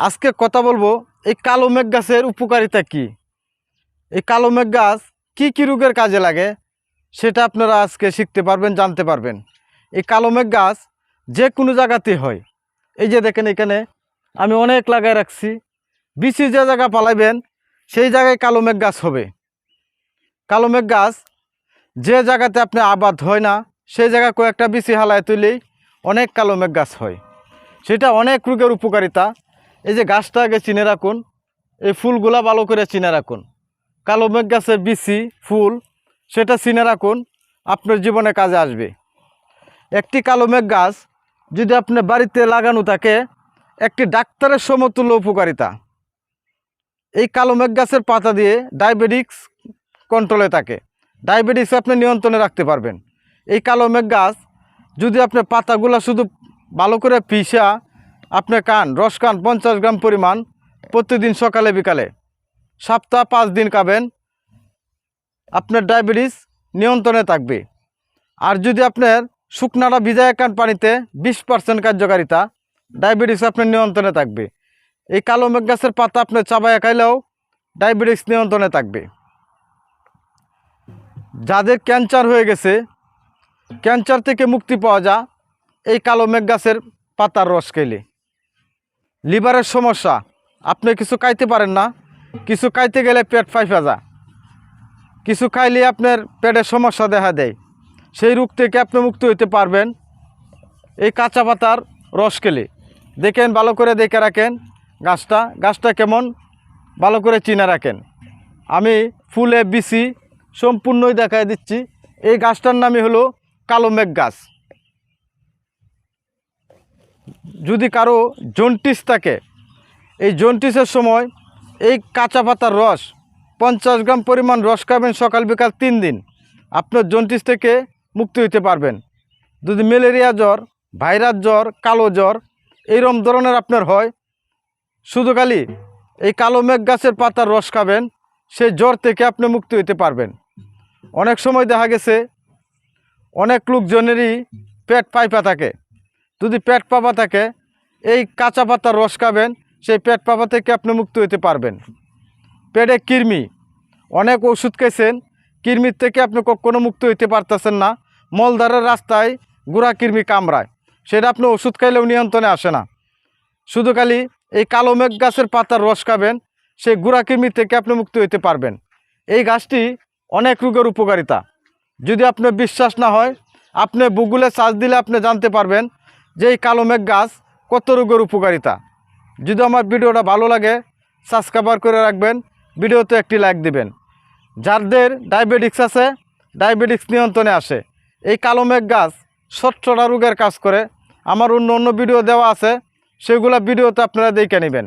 আজকে কথা বলব, এই কালো মেঘ গাছের উপকারিতা কি? এই কালো মেঘ গাছ কী কী রোগের কাজে লাগে সেটা আপনারা আজকে শিখতে পারবেন, জানতে পারবেন। এই কালো মেঘ গাছ যে কোনো জায়গাতেই হয়। এই যে দেখেন এখানে আমি অনেক লাগায় রাখছি। বিচি যে জায়গা পালাইবেন, সেই জায়গায় কালো মেঘ গাছ হবে। কালো মেঘ গাছ যে জায়গাতে আপনি আবাদ হয় না, সেই জায়গা কয়েকটা বিচি হালায় তুলেই অনেক কালো মেঘ গাছ হয়। সেটা অনেক রোগের উপকারিতা। এই যে গাছটা আগে চিনে রাখুন, এই ফুলগুলা ভালো করে চিনে রাখুন। কালো মেঘ গাছের বিচি, ফুল, সেটা চিনে রাখুন, আপনার জীবনে কাজে আসবে। একটি কালো মেঘ গাছ যদি আপনি বাড়িতে লাগানো থাকে, একটি ডাক্তারের সমতুল্য উপকারিতা। এই কালো মেঘ গাছের পাতা দিয়ে ডায়াবেটিক্স কন্ট্রোলে থাকে। ডায়াবেটিক্স আপনি নিয়ন্ত্রণে রাখতে পারবেন। এই কালো মেঘ গাছ যদি আপনি পাতাগুলো শুধু ভালো করে পিসা আপনি কান, রস কান পঞ্চাশ গ্রাম পরিমাণ প্রতিদিন সকালে, বিকালে। সপ্তাহ পাঁচ দিন খাবেন। আপনার ডায়াবেটিস নিয়ন্ত্রণে থাকবে। আর যদি আপনার শুকনাটা ভিজায় কান পানিতে, বিশ পার্সেন্ট কার্যকারিতা, ডায়াবেটিস আপনার নিয়ন্ত্রণে থাকবে। এই কালো মেঘ গাছের পাতা আপনার চাবায়া খাইলেও ডায়াবেটিস নিয়ন্ত্রণে থাকবে। যাদের ক্যান্সার হয়ে গেছে, ক্যান্সার থেকে মুক্তি পাওয়া যায় এই কালো মেঘ গাছের পাতার রস খেলে। লিভারের সমস্যা। আপনি কিছু খাইতে পারেন না। কিছু খাইতে গেলে পেট ফাইফা যা কিছু খাইলে আপনার পেটের সমস্যা দেখা দেয়। সেই রোগ থেকে আপনি মুক্ত হইতে পারবেন। এই কাঁচা পাতার রস খেলে। দেখেন, ভালো করে দেখে রাখেন গাছটা। গাছটা কেমন? ভালো করে চিনে রাখেন। আমি ফুলে বিচি সম্পূর্ণই দেখায় দিচ্ছি। এই গাছটার নামই হলো কালো মেঘ গাছ। যদি কারও জন্টিস থাকে, এই জন্টিসের সময় এই কাঁচা পাতার রস, পঞ্চাশ গ্রাম পরিমাণ রস খাবেন সকাল বিকাল তিন দিন। আপনার জন্টিস থেকে মুক্তি হইতে পারবেন। যদি ম্যালেরিয়া জ্বর, ভাইরাস জ্বর, কালো জ্বর, এইরকম ধরনের আপনার হয়, শুধু খালি এই কালো মেঘ গাছের পাতার রস খাবেন সেই জ্বর থেকে আপনি মুক্তি হইতে পারবেন। অনেক সময় দেখা গেছে, অনেক লোকজনেরই পেট পাইপা থাকে। যদি পেট পাপা থাকে, এই কাঁচা পাতার রস খাবেন সেই পেট পাপা থেকে আপনি মুক্ত হইতে পারবেন। পেটে কৃমি, অনেক ওষুধ খেয়েছেন, কৃমির থেকে আপনি কখনো মুক্ত হইতে পারতেছেন না। মলদারের রাস্তায় গুড়া কৃমি কামড়ায়, সেটা আপনি ওষুধ খাইলেও নিয়ন্ত্রণে আসে না। শুধু খালি এই কালো মেঘ গাছের পাতার রস খাবেন সেই গুড়া কৃমি থেকে আপনি মুক্ত হইতে পারবেন। এই গাছটি অনেক রোগের উপকারিতা। যদি আপনার বিশ্বাস না হয়, আপনি গুগলে সার্চ দিলে আপনি জানতে পারবেন যে এই কালো মেঘ গাছ, কত রোগের উপকারিতা। যদি আমার ভিডিওটা ভালো লাগে সাবস্ক্রাইবার করে রাখবেন, ভিডিওতে একটি লাইক দিবেন। যাদের ডায়াবেটিক্স আছে ডায়াবেটিক্স নিয়ন্ত্রণে আসে, এই কালো মেঘ গাছ সচ্ছটা রোগের কাজ করে। আমার অন্য অন্য ভিডিও দেওয়া আছে, সেগুলো ভিডিওতে আপনারা দেখে নেবেন।